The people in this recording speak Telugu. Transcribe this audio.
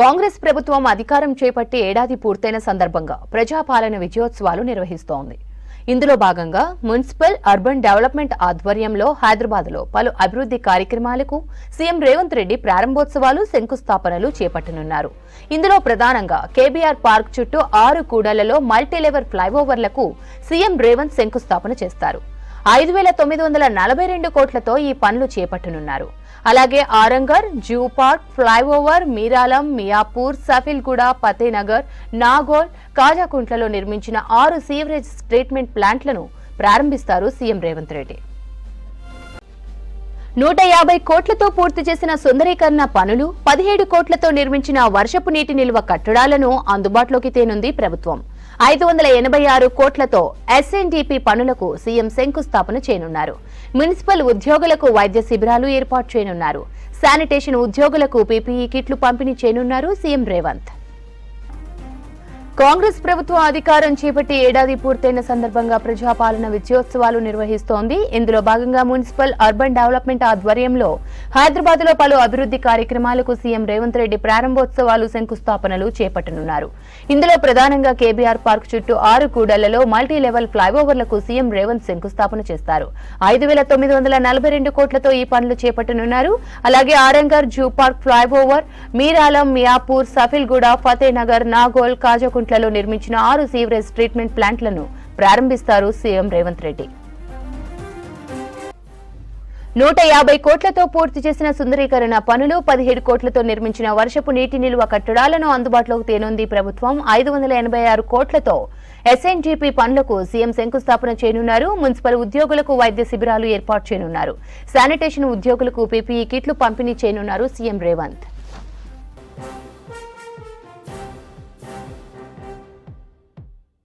కాంగ్రెస్ ప్రభుత్వం అధికారం చేపట్టి ఏడాది పూర్తయిన సందర్భంగా ప్రజాపాలన విజయోత్సవాలు నిర్వహిస్తోంది. ఇందులో భాగంగా మున్సిపల్ అర్బన్ డెవలప్మెంట్ ఆధ్వర్యంలో హైదరాబాద్లో పలు అభివృద్ధి కార్యక్రమాలకు సీఎం రేవంత్ రెడ్డి ప్రారంభోత్సవాలు శంకుస్థాపనలు చేపట్టనున్నారు. ఇందులో ప్రధానంగా కేబీఆర్ పార్క్ చుట్టూ ఆరు కూడళ్ళలో మల్టీలెవర్ ఫ్లైఓవర్లకు సీఎం రేవంత్ శంకుస్థాపన చేస్తారు. ఐదు వేల తొమ్మిది వందల నలభై రెండు కోట్లతో ఈ పనులు చేపట్టనున్నారు. అలాగే Aramghar zoo park flyover Miralam Miyapur Safilguda Fatehnagar Nagole కాజాకుంట్లలో నిర్మించిన ఆరు సీవరేజ్ ట్రీట్మెంట్ ప్లాంట్లను ప్రారంభిస్తారు సీఎం రేవంత్ రెడ్డి. నూట యాభై కోట్లతో పూర్తి చేసిన సుందరీకరణ పనులు పదిహేడు కోట్లతో నిర్మించిన వర్షపు నీటి నిల్వ కట్టడాలను అందుబాటులోకి తేనుంది ప్రభుత్వం. ఐదు వందల ఎనభై ఆరు కోట్లతో ఎస్ఎన్డిపి పనులకు సీఎం శంకుస్థాపన చేయనున్నారు. మున్సిపల్ ఉద్యోగులకు వైద్య శిబిరాలు ఏర్పాటు చేయనున్నారు. శానిటేషన్ ఉద్యోగులకు పీపీఈ కిట్లు పంపిణీ చేయనున్నారు సీఎం రేవంత్. కాంగ్రెస్ ప్రభుత్వం అధికారం చేపట్టి ఏడాది పూర్తయిన సందర్భంగా ప్రజాపాలన విజయోత్సవాలు నిర్వహిస్తోంది. ఇందులో భాగంగా మున్సిపల్ అర్బన్ డెవలప్మెంట్ ఆధ్వర్యంలో హైదరాబాద్లో పలు అభివృద్ధి కార్యక్రమాలకు సీఎం రేవంత్ రెడ్డి ప్రారంభోత్సవాలు శంకుస్థాపనలు చేపట్టనున్నారు. ఇందులో ప్రధానంగా కేబీఆర్ పార్క్ చుట్టూ ఆరు కూడళ్ళలో మల్టీ లెవెల్ ఫ్లైఓవర్లకు సీఎం రేవంత్ శంకుస్థాపన చేస్తారు. ఐదు వేల తొమ్మిది వందల నలభై రెండు కోట్లతో ఈ పనులు చేపట్టనున్నారు. అలాగే Aramghar zoo park flyover Miralam Miyapur Safilguda Fatehnagar Nagole కాజకుంట్లలో నిర్మించిన ఆరు సీవరేజ్ ట్రీట్మెంట్ ప్లాంట్లను ప్రారంభిస్తారు సీఎం రేవంత్ రెడ్డి. నూట యాభై కోట్లతో పూర్తి చేసిన సుందరీకరణ పనులు పదిహేడు కోట్లతో నిర్మించిన వర్షపు నీటి నిల్వ కట్టడాలను అందుబాటులోకి తేనుంది ప్రభుత్వం. ఐదు వందల ఎనభై ఆరు కోట్లతో ఎస్ఎన్జీపీ పనులకు సీఎం శంకుస్థాపన చేయనున్నారు. మున్సిపల్ ఉద్యోగులకు వైద్య శిబిరాలు ఏర్పాటు చేయనున్నారు. శానిటేషన్ ఉద్యోగులకు పీపీఈ కిట్లు పంపిణీ చేయనున్నారు సీఎం రేవంత్.